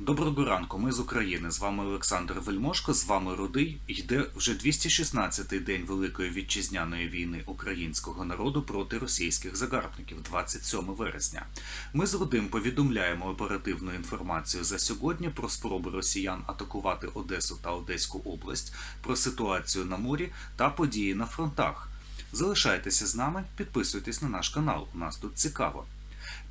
Доброго ранку, ми з України. З вами Олександр Вельмошко, з вами Рудий. Йде вже 216-й день Великої вітчизняної війни українського народу проти російських загарбників, 27 вересня. Ми з Рудим повідомляємо оперативну інформацію за сьогодні про спроби росіян атакувати Одесу та Одеську область, про ситуацію на морі та події на фронтах. Залишайтеся з нами, підписуйтесь на наш канал. У нас тут цікаво.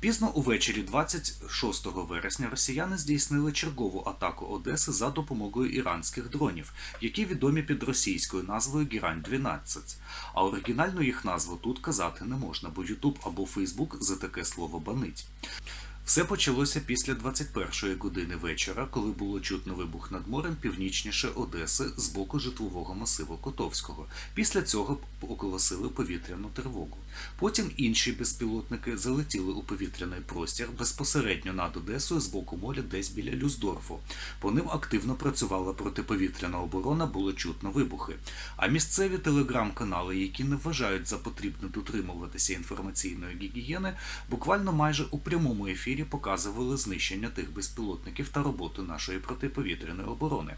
Пізно увечері 26 вересня росіяни здійснили чергову атаку Одеси за допомогою іранських дронів, які відомі під російською назвою Гірань 12 А оригінальну їх назву тут казати не можна, бо Ютуб або Фейсбук за таке слово банить. Все почалося після 21-ї години вечора, коли було чутно вибух над морем північніше Одеси з боку житлового масиву Котовського. Після цього оголосили повітряну тривогу. Потім інші безпілотники залетіли у повітряний простір безпосередньо над Одесою з боку моря, десь біля Люсдорфу. По ним активно працювала протиповітряна оборона, було чутно вибухи. А місцеві телеграм-канали, які не вважають за потрібне дотримуватися інформаційної гігієни, буквально майже у прямому ефірі показували знищення тих безпілотників та роботу нашої протиповітряної оборони.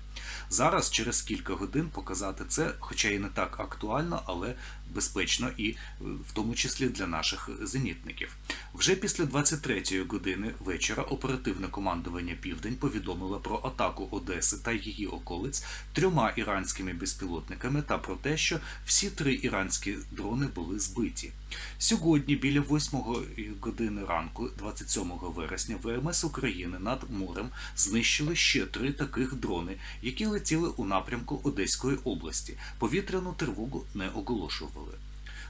Зараз, через кілька годин, показати це, хоча і не так актуально, але безпечно і е, в тому числі для наших зенітників. Вже після 23-ї години вечора оперативне командування Південь повідомило про атаку Одеси та її околиць трьома іранськими безпілотниками та про те, що всі три іранські дрони були збиті. Сьогодні, біля 8 години ранку, 27 вересня, ВМС України над морем знищили ще три таких дрони, які летіли у напрямку Одеської області. Повітряну тривогу не оголошували.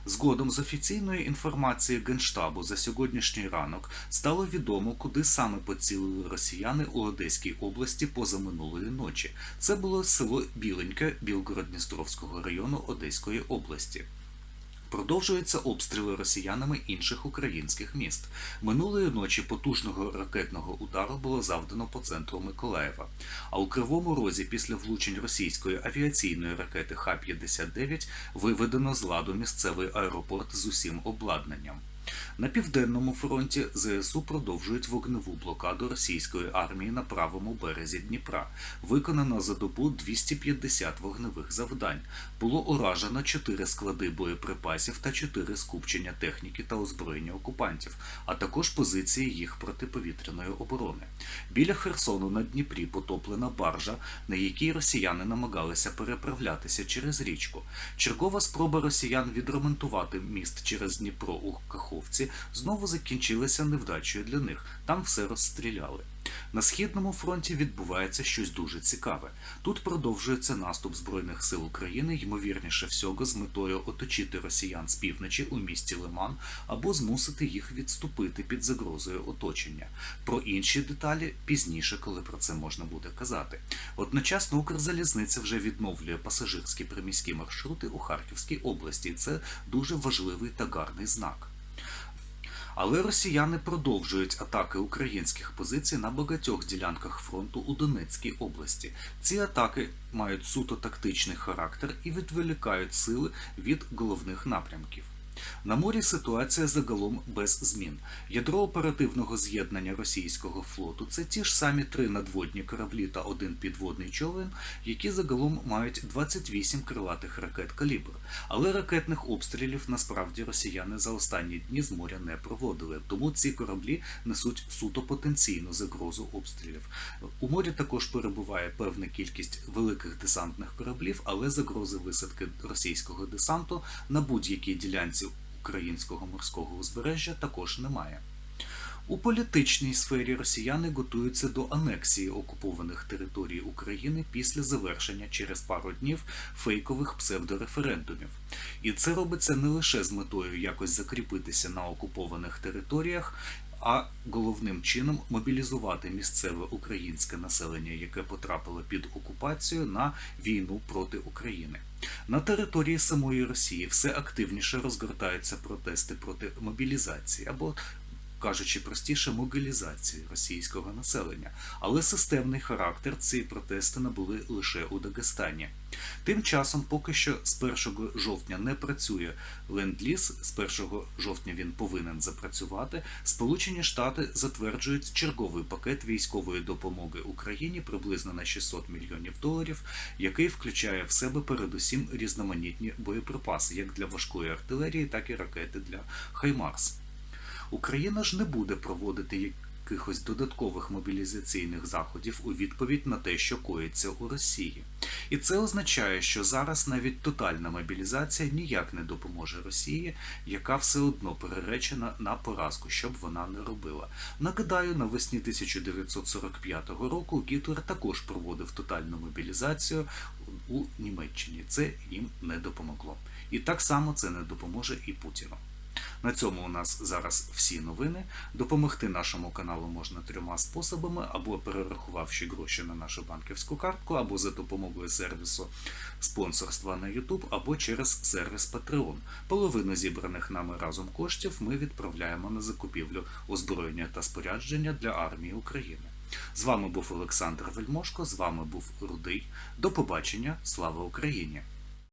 Згодом з офіційної інформації Генштабу за сьогоднішній ранок стало відомо, куди саме поцілили росіяни у Одеській області позаминулої ночі. Це було село Біленьке Білгород-Дністровського району Одеської області. Продовжуються обстріли росіянами інших українських міст. Минулої ночі потужного ракетного удару було завдано по центру Миколаєва. А у Кривому Розі після влучень російської авіаційної ракети Х-59 виведено з ладу місцевий аеропорт з усім обладнанням. На південному фронті ЗСУ продовжують вогневу блокаду російської армії на правому березі Дніпра. Виконано за добу 250 вогневих завдань. Було уражено 4 склади боєприпасів та 4 скупчення техніки та озброєння окупантів, а також позиції їх протиповітряної оборони. Біля Херсону на Дніпрі потоплена баржа, на якій росіяни намагалися переправлятися через річку. Чергова спроба росіян відремонтувати міст через Дніпро у Каховці знову закінчилася невдачею для них. Там все розстріляли. На східному фронті відбувається щось дуже цікаве. Тут продовжується наступ збройних сил України, ймовірніше всього, з метою оточити росіян з півночі у місті Лиман або змусити їх відступити під загрозою оточення. Про інші деталі пізніше, коли про це можна буде казати. Одночасно Укрзалізниця вже відновлює пасажирські приміські маршрути у Харківській області. Це дуже важливий та гарний знак. Але росіяни продовжують атаки українських позицій на багатьох ділянках фронту у Донецькій області. Ці атаки мають суто тактичний характер і відволікають сили від головних напрямків. На морі ситуація загалом без змін. Ядро оперативного з'єднання російського флоту це ті ж самі три надводні кораблі та один підводний човен, які загалом мають 28 крилатих ракет калібр. Але ракетних обстрілів насправді росіяни за останні дні з моря не проводили, тому ці кораблі несуть суто потенційну загрозу обстрілів. У морі також перебуває певна кількість великих десантних кораблів, але загрози висадки російського десанту на будь-якій ділянці українського морського узбережжя також немає. У політичній сфері росіяни готуються до анексії окупованих територій України після завершення через пару днів фейкових псевдореферендумів. І це робиться не лише з метою якось закріпитися на окупованих територіях, а головним чином мобілізувати місцеве українське населення, яке потрапило під окупацію на війну проти України. На території самої Росії все активніше розгортаються протести проти мобілізації або кажучи простіше, мобілізації російського населення. Але системний характер ці протести набули лише у Дагестані. Тим часом, поки що з 1 жовтня не працює ленд-ліз, з 1 жовтня він повинен запрацювати. Сполучені Штати затверджують черговий пакет військової допомоги Україні приблизно на 600 мільйонів доларів, який включає в себе передусім різноманітні боєприпаси, як для важкої артилерії, так і ракети для Хаймарс. Україна ж не буде проводити якихось додаткових мобілізаційних заходів у відповідь на те, що коїться у Росії. І це означає, що зараз навіть тотальна мобілізація ніяк не допоможе Росії, яка все одно переречена на поразку, що б вона не робила. Нагадаю, навесні 1945 року Гітлер також проводив тотальну мобілізацію у Німеччині. Це їм не допомогло. І так само це не допоможе і Путіну. На цьому у нас зараз всі новини. Допомогти нашому каналу можна трьома способами: або перерахувавши гроші на нашу банківську картку, або за допомогою сервісу спонсорства на YouTube, або через сервіс Patreon. Половину зібраних нами разом коштів ми відправляємо на закупівлю озброєння та спорядження для армії України. З вами був Олександр Вельмошко, з вами був Рудий. До побачення, слава Україні!